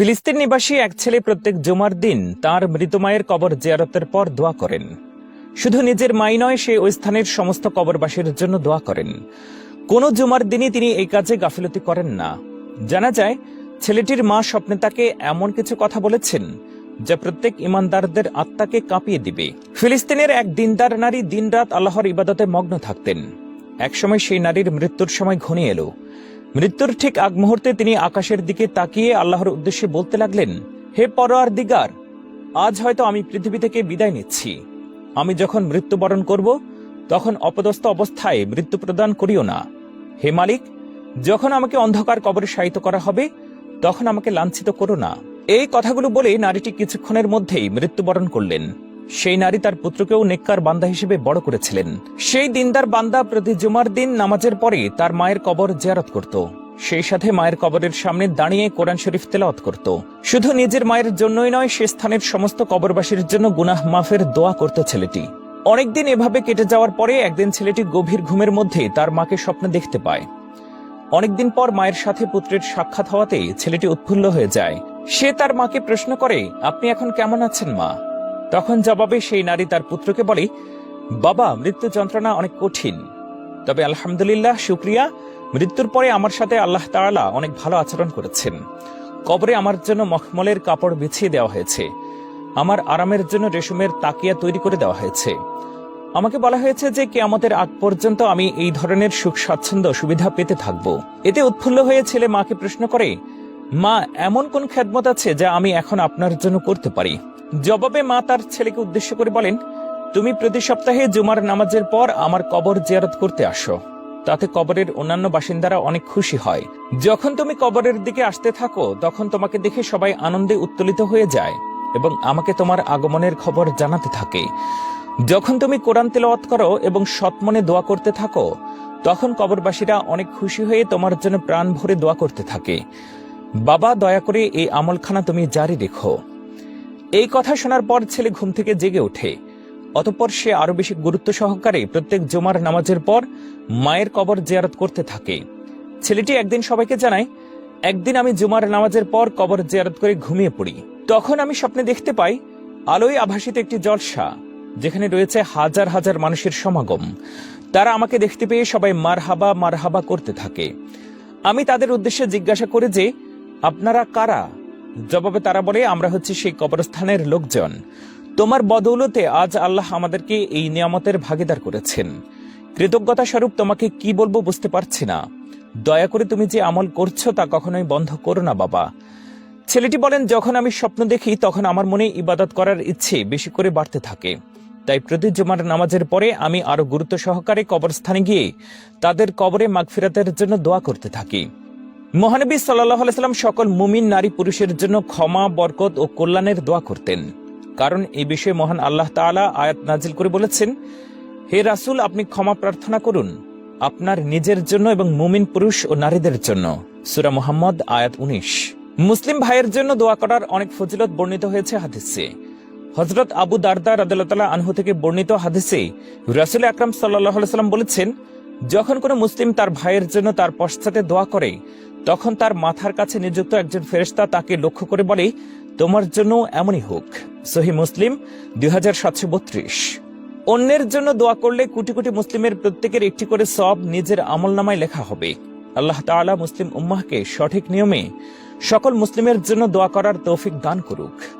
ফিলিস্তিন নিবাসী এক ছেলে প্রত্যেক জুমার দিন তার মৃত মায়ের কবর জিয়ারতের পর দোয়া করেন। শুধু নিজের মাই নয়, সে ওই স্থানের সমস্ত কবরবাসীর জন্য দোয়া করেন। কোন জুমার দিনই তিনি এই কাজে গাফিলতি করেন না। জানা যায়, ছেলেটির মা স্বপ্নে তাকে এমন কিছু কথা বলেছেন, যা প্রত্যেক ইমানদারদের আত্মাকে কাঁপিয়ে দিবে। ফিলিস্তিনের এক দিনদার নারী দিনরাত আল্লাহর ইবাদতে মগ্ন থাকতেন। একসময় সেই নারীর মৃত্যুর সময় ঘনিয়ে এলো। মৃত্যুর ঠিক আগ মুহূর্তে তিনি আকাশের দিকে তাকিয়ে আল্লাহর উদ্দেশ্যে বলতে লাগলেন, হে পরোয়ার দিগার আজ হয়তো আমি পৃথিবী থেকে বিদায় নিচ্ছি। আমি যখন মৃত্যুবরণ করব, তখন অপদস্থ অবস্থায় মৃত্যু প্রদান করিও না। হে মালিক, যখন আমাকে অন্ধকার কবরে শায়িত করা হবে, তখন আমাকে লাঞ্ছিত করো না। এই কথাগুলো বলে নারীটি কিছুক্ষণের মধ্যেই মৃত্যুবরণ করলেন। সেই নারী তার পুত্রকেও নেককার বান্দা হিসেবে বড় করেছিলেন। সেই দিনদার বান্দা প্রতি জুমার দিন নামাজের পরে তার মায়ের কবর জিয়ারত করত। সেই সাথে মায়ের কবরের সামনে দাঁড়িয়ে কোরআন শরীফ তেলাওয়াত করত। শুধু নিজের মায়ের জন্যই নয়, সে স্থানের সমস্ত কবরবাসীর জন্য গুনাহ মাফের দোয়া করত ছেলেটি। অনেকদিন এভাবে কেটে যাওয়ার পরে একদিন ছেলেটি গভীর ঘুমের মধ্যে তার মাকে স্বপ্নে দেখতে পায়। অনেকদিন পর মায়ের সাথে পুত্রের সাক্ষাৎ হওয়াতে ছেলেটি উৎফুল্ল হয়ে যায়। সে তার মাকে প্রশ্ন করে, আপনি এখন কেমন আছেন মা? তখন জবাবে সেই নারী তার পুত্রকে বলে, বাবা, মৃত্যু যন্ত্রণা অনেক কঠিন। তবে আলহামদুলিল্লাহ, শুক্রিয়া। মৃত্যুর পরে আমার সাথে আল্লাহ তাআলা অনেক ভালো আচরণ করেছেন। কবরে আমার জন্য মখমলের কাপড় বিছিয়ে দেওয়া হয়েছে। আমার আরামের জন্য রেশমের তাকিয়া তৈরি করে দেওয়া হয়েছে। আমাকে বলা হয়েছে যে, কেয়ামতের আগ পর্যন্ত আমি এই ধরনের সুখ, স্বাচ্ছন্দ্য, সুবিধা পেতে থাকব। এতে উৎফুল্ল হয়ে ছেলে মাকে প্রশ্ন করে, মা, এমন কোন খেদমত আছে যা আমি এখন আপনার জন্য করতে পারি? জবাবে মা তার ছেলেকে উদ্দেশ্য করে বলেন, তুমি প্রতি সপ্তাহে জুমার নামাজের পর আমার কবর জিয়ারত করতে আসো। তাতে কবরের অন্যান্য বাসিন্দারা অনেক খুশি হয়। যখন তুমি কবরের দিকে আসতে থাকো, তখন তোমাকে দেখে সবাই আনন্দে উত্তোলিত হয়ে যায় এবং আমাকে তোমার আগমনের খবর জানাতে থাকে। যখন তুমি কোরআন তেলাওয়াত করো এবং সৎমনে দোয়া করতে থাকো, তখন কবরবাসীরা অনেক খুশি হয়ে তোমার জন্য প্রাণ ভরে দোয়া করতে থাকে। বাবা, দয়া করে এই আমলখানা তুমি জারি রেখো। এই কথা শোনার পর ছেলে ঘুম থেকে জেগে ওঠে। অতঃপর সে আরও বেশি গুরুত্ব সহকারে প্রত্যেক জুমার নামাজের পর মায়ের কবর জিয়ারত করতে থাকে। ছেলেটি একদিন সবাইকে জানায়, একদিন আমি জুমার নামাজের পর কবর জিয়ারত করে ঘুমিয়ে পড়ি। তখন আমি স্বপ্নে দেখতে পাই, আলোয় আভাসিত একটি জলসা, যেখানে রয়েছে হাজার হাজার মানুষের সমাগম। তারা আমাকে দেখতে পেয়ে সবাই মার মারহাবা মারহাবা করতে থাকে। আমি তাদের উদ্দেশ্যে জিজ্ঞাসা করে যে, আপনারা কারা? জবাবে তারা বলে, আমরা হচ্ছে সেই কবরস্থানের লোকজন। তোমার বদৌলতে আজ আল্লাহ আমাদেরকে এই নিয়ামতের ভাগিদার করেছেন। কৃতজ্ঞতা স্বরূপ তোমাকে কি বলব বুঝতে পারছি না। দয়া করে তুমি যে আমল করছ তা কখনোই বন্ধ করো না, বাবা। ছেলেটি বলেন, যখন আমি স্বপ্ন দেখি, তখন আমার মনে ইবাদত করার ইচ্ছে বেশি করে বাড়তে থাকে। তাই প্রতি জুমার নামাজের পরে আমি আরও গুরুত্ব সহকারে কবরস্থানে গিয়ে তাদের কবরে মাগফিরাতের জন্য দোয়া করতে থাকি। মহানবী সাল্লাহ সাল্লাম সকল মুমিন নারী পুরুষের জন্য ক্ষমা, বরকত ও কল্যাণের দোয়া করতেন। কারণ এই বিষয়ে মহান আল্লাহ তাআলা আয়াত নাজিল করে বলেছেন, হে রাসূল, আপনি ক্ষমা প্রার্থনা করুন আপনার নিজের জন্য এবং মুমিন পুরুষ ও নারীদের জন্য। সুরা মোহাম্মদ, আয়াত উনিশ। মুসলিম ভাইয়ের জন্য দোয়া করার অনেক ফজিলত বর্ণিত হয়েছে হাদিসে। হজরত আবু দারদা রাদিয়াল্লাহু আনহু থেকে বর্ণিত হাদিসে রাসূল আকরাম আলাইহি সাল্লাম বলেছেন, যখন কোনো মুসলিম তার ভাইয়ের জন্য তার পশ্চাতে দোয়া করে তখন তার মাথার কাছে নিযুক্ত একজন ফেরেস্তা তাকে লক্ষ্য করে বলে, তোমার জন্য এমনই হোক। সহি মুসলিম, দুই হাজার সাতশো বত্রিশ। অন্যের জন্য দোয়া করলে কোটি কোটি মুসলিমের প্রত্যেকের একটি করে সব নিজের আমল নামায় লেখা হবে। আল্লাহ তালা মুসলিম উম্মাহকে সঠিক নিয়মে সকল মুসলিমের জন্য দোয়া করার তৌফিক দান করুক।